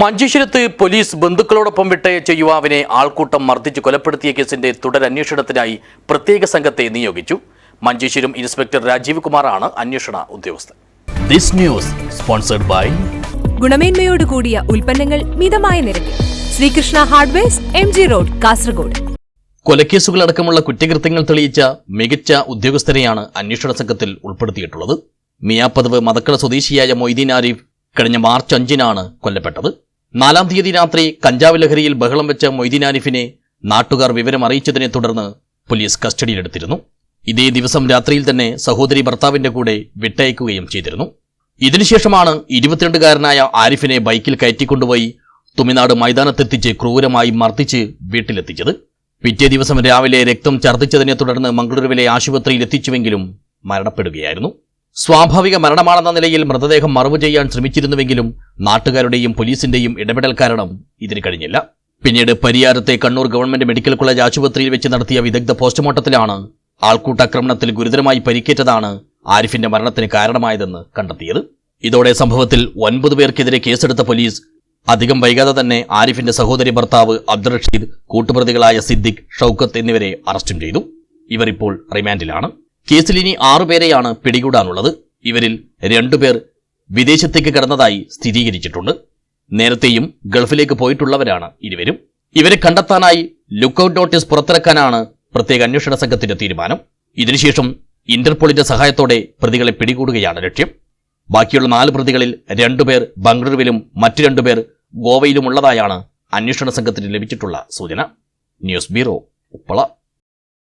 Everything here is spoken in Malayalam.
മഞ്ചേശ്വരത്ത് പോലീസ് ബന്ധുക്കളോടൊപ്പം വിട്ടയച്ച യുവാവിനെ ആൾക്കൂട്ടം മർദ്ദിച്ച് കൊലപ്പെടുത്തിയ കേസിന്റെ തുടരന്വേഷണത്തിനായി പ്രത്യേക സംഘത്തെ നിയോഗിച്ചു. മഞ്ചേശ്വരം ഇൻസ്പെക്ടർ രാജീവ് കുമാറാണ് അന്വേഷണ ഉദ്യോഗസ്ഥൻ. ദിസ് ന്യൂസ് സ്പോൺസർഡ് ബൈ ഗുണമേന്മയോട് കൂടിയ ഉൽപ്പന്നങ്ങൾ മിതമായ നിരക്കിൽ. Sreekrishna hardwares M G road Kasaragod. കൊലക്കേസുകളടക്കമുള്ള കുറ്റകൃത്യങ്ങൾ തെളിയിച്ച മികച്ച ഉദ്യോഗസ്ഥരെയാണ് അന്വേഷണ സംഘത്തിൽ ഉൾപ്പെടുത്തിയിട്ടുള്ളത്. മിയാപ്പതിവ് മതക്കള സ്വദേശിയായ മൊയ്തീൻ ആരിഫ് കഴിഞ്ഞ മാർച്ച് അഞ്ചിനാണ് കൊല്ലപ്പെട്ടത്. നാലാം തീയതി രാത്രി കഞ്ചാവ് ലഹരിയിൽ ബഹളം വെച്ച മൊയ്തീൻ ആരിഫിനെ നാട്ടുകാർ വിവരം അറിയിച്ചതിനെ തുടർന്ന് പോലീസ് കസ്റ്റഡിയിലെടുത്തിരുന്നു. ഇതേ ദിവസം രാത്രിയിൽ തന്നെ സഹോദരി ഭർത്താവിന്റെ കൂടെ വിട്ടയക്കുകയും ചെയ്തിരുന്നു. ഇതിനുശേഷമാണ് ഇരുപത്തിരണ്ടുകാരനായ ആരിഫിനെ ബൈക്കിൽ കയറ്റിക്കൊണ്ടുപോയി തുമിനാട് മൈതാനത്തെത്തിച്ച് ക്രൂരമായി മർദ്ദിച്ച് വീട്ടിലെത്തിച്ചത്. പിറ്റേ ദിവസം രാവിലെ രക്തം ഛർദ്ദിച്ചതിനെ തുടർന്ന് മംഗളൂരുവിലെ ആശുപത്രിയിൽ എത്തിച്ചുവെങ്കിലും മരണപ്പെടുകയായിരുന്നു. സ്വാഭാവിക മരണമാണെന്ന നിലയിൽ മൃതദേഹം മറവ് ചെയ്യാൻ ശ്രമിച്ചിരുന്നുവെങ്കിലും നാട്ടുകാരുടെയും പോലീസിന്റെയും ഇടപെടൽ കാരണം ഇതിന് കഴിഞ്ഞില്ല. പിന്നീട് പരിയാരത്തെ കണ്ണൂർ ഗവൺമെന്റ് മെഡിക്കൽ കോളേജ് ആശുപത്രിയിൽ വെച്ച് നടത്തിയ വിദഗ്ധ പോസ്റ്റ്മോർട്ടത്തിലാണ് ആൾക്കൂട്ടാക്രമണത്തിൽ ഗുരുതരമായി പരിക്കേറ്റതാണ് ആരിഫിന്റെ മരണത്തിന് കാരണമായതെന്ന് കണ്ടെത്തിയത്. ഇതോടെ സംഭവത്തിൽ ഒൻപത് പേർക്കെതിരെ കേസെടുത്ത പോലീസ് അധികം വൈകാതെ തന്നെ ആരിഫിന്റെ സഹോദരി ഭർത്താവ് അബ്ദുൾ റഷീദ് കൂട്ടുപ്രതികളായ സിദ്ദിഖ് ഷൌക്കത്ത് എന്നിവരെ അറസ്റ്റും ചെയ്തു. ഇവർ ഇപ്പോൾ റിമാൻഡിലാണ്. കേസിൽ ഇനി ആറുപേരെയാണ് പിടികൂടാനുള്ളത്. ഇവരിൽ രണ്ടുപേർ വിദേശത്തേക്ക് കടന്നതായി സ്ഥിരീകരിച്ചിട്ടുണ്ട്. നേരത്തെയും ഗൾഫിലേക്ക് പോയിട്ടുള്ളവരാണ് ഇരുവരും. ഇവരെ കണ്ടെത്താനായി ലുക്കൌട്ട് നോട്ടീസ് പുറത്തിറക്കാനാണ് പ്രത്യേക അന്വേഷണ സംഘത്തിന്റെ തീരുമാനം. ഇതിനുശേഷം ഇന്റർപോളിന്റെ സഹായത്തോടെ പ്രതികളെ പിടികൂടുകയാണ് ലക്ഷ്യം. ബാക്കിയുള്ള നാല് പ്രതികളിൽ രണ്ടുപേർ ബംഗളൂരുവിലും മറ്റു രണ്ടുപേർ ഗോവയിലുമുള്ളതായാണ് അന്വേഷണ സംഘത്തിന് ലഭിച്ചിട്ടുള്ള സൂചന. News bureau Uppala.